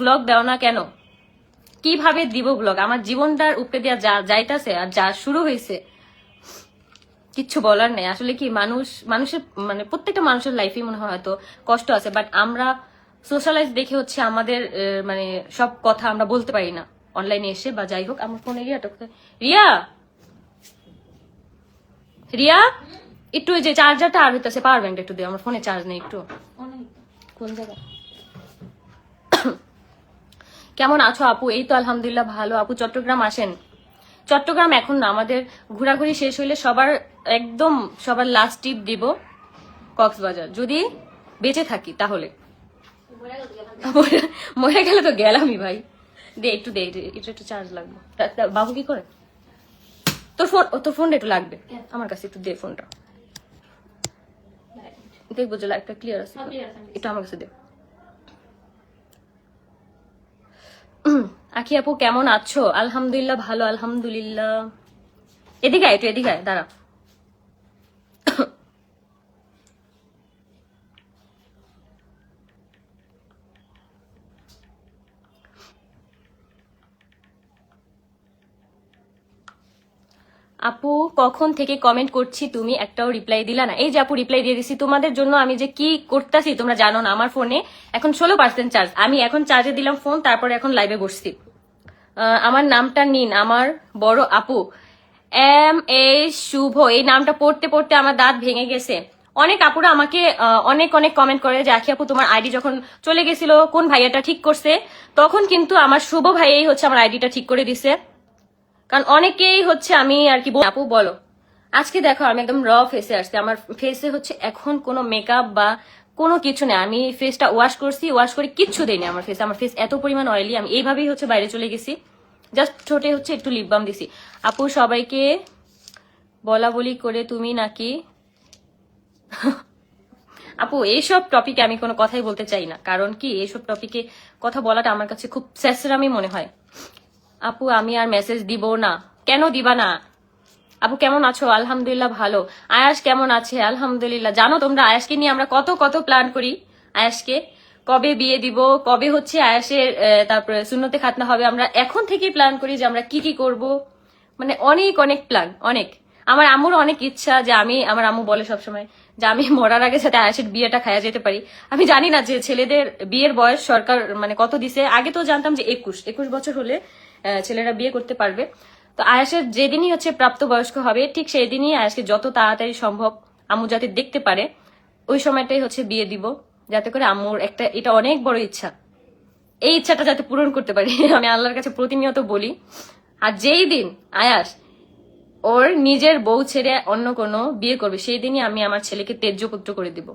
Blog দাও না কেন? কীভাবে দিব ব্লগ আমার জীবনটার উপরে দিয়া যা যাইতাছে আর যা শুরু হয়েছে কিচ্ছু বলার নেই। আসলে কি, মানুষ মানুষের মানে প্রত্যেকটা মানুষের লাইফে মনে হয় হয়তো কষ্ট আছে বাট আমরা সোশ্যালাইজ দেখে হচ্ছে আমাদের মানে সব কথা আমরা বলতে পারি না। অনলাইনে এসে বা যাই হোক, আমার ফোনে রিয়াটা? রিয়া! রিয়া! একটু ওই যে চার্জারটা আর হইতেছে পাওয়ার ব্যাংকটা একটু দিও আমার ফোনে চার্জ নেই একটু। কোন জায়গায় কেমন আছো আপু? এই তো আলহামদুলিল্লাহ ভালো। আপু চট্টগ্রাম আসেন? চট্টগ্রাম এখন না আমাদের ঘোরাঘুরি শেষ হইলে সবার একদম সবার লাস্ট টিপ দিব কক্সবাজার। যদি বেঁচে থাকি তাহলে। মরে- গেলে তো গেলামই ভাই। দে একটু দে দে, একটু একটু চার্জ লাগবে। বাবু কি করে? তোর ফোন তোর ফোনটা একটু লাগবে। আমার কাছে একটু দে ফোনটা দেখব যে লাইটটা ক্লিয়ার আছে একটু আমার কাছে দে। আখি আপু কেমন আছো? আলহামদুলিল্লাহ ভালো আলহামদুলিল্লাহ। এদিকে আয়, তুই এদিকে আয়, দাঁড়া। আপু, কখন থেকে কমেন্ট করছি তুমি? একটাও রিপ্লাই দিলা না। এই যে আপু রিপ্লাই দিয়ে দিছি। তোমাদের জন্য আমি যে কি করতেছি তোমরা জানো না আমার ফোনে এখন ষোলো পার্সেন্ট চার্জ আমি এখন চার্জে দিলাম ফোন তারপরে এখন লাইভে বসছি। আমার নামটা নিন, আমার বড় আপু। M A Shuvo. এই নামটা পড়তে পড়তে আমার দাঁত ভেঙে গেছে। অনেক আপুরা আমাকে অনেক অনেক কমেন্ট করে যে, আখি আপু, তোমার আইডি যখন চলে গেছিল, কোন ভাইয়াটা ঠিক করছে? তখন কিন্তু আমার শুভ ভাইয়াই হচ্ছে আমার আইডিটা ঠিক করে দিছে। কারণ অনেকেই হচ্ছে আমি আর কি আপু, বলো। আজকে দেখো, আমি একদম র ফেসে আসছি। আমার ফেসে হচ্ছে এখন কোনো মেকআপ বা কোনো কিছু নেই। আমি ফেসটা ওয়াশ করছি ওয়াশ করে কিচ্ছু দেয়নি আমার ফেসে আমার ফেস এত পরিমাণ অয়েলি আমি এইভাবেই হচ্ছে বাইরে চলে গেছি। জাস্ট ঠোঁটে হচ্ছে একটু লিপ বাম দিছি। আপু, সবাইকে বলা বলি করে তুমি নাকি? আপু, এইসব টপিকে আমি কোনো কথাই বলতে চাই না। কারণ কি, এইসব টপিকে কথা বলাটা আমার কাছে খুব স্যাসরামি মনে হয়। আপু, আমি আর মেসেজ দিব না। কেন দিবা না? আপু, কেমন আছো? আলহামদুলিল্লাহ ভালো। আয়াস কেমন আছে? আলহামদুলিল্লাহ। জানো তোমরা, আয়াসকে নিয়ে আমরা কত কত প্ল্যান করি। আয়াসকে কবে বিয়ে দিব? কবে হচ্ছে আয়াসের তারপরে শূন্যতে খাতনা হবে? আমরা এখন থেকেই প্ল্যান করি যে আমরা কি কি করব। মানে অনেক অনেক প্ল্যান অনেক। আমার আম্মুর অনেক ইচ্ছা যে আমি, আমার আম্মু বলে সবসময় যে আমি মরার আগে সাথে আয়াসের বিয়েটা খায়া যেতে পারি। আমি জানি না যে ছেলেদের বিয়ের বয়স সরকার মানে কত দিছে? আগে তো জানতাম যে একুশ একুশ বছর হলে ছেলেরা বিয়ে করতে পারবে। তো আয়াসের যেদিনই হচ্ছে প্রাপ্তবয়স্ক হবে, ঠিক সেই দিনই আয়াসকে যত তাড়াতাড়ি সম্ভব আম্মু যাতে দেখতে পারে, ওই সময়টাই হচ্ছে বিয়ে দিব, যাতে করে আম্মুর একটা, এটা অনেক বড় ইচ্ছা। এই ইচ্ছাটা যাতে পূরণ করতে পারি, আমি আল্লাহর কাছে প্রতিনিয়ত বলি। আর যেই দিন আয়াস ওর নিজের বউ ছেড়ে অন্য কোনো বিয়ে করবে, সেই দিনই আমি আমার ছেলেকে তেজ্য পুত্র করে দিব।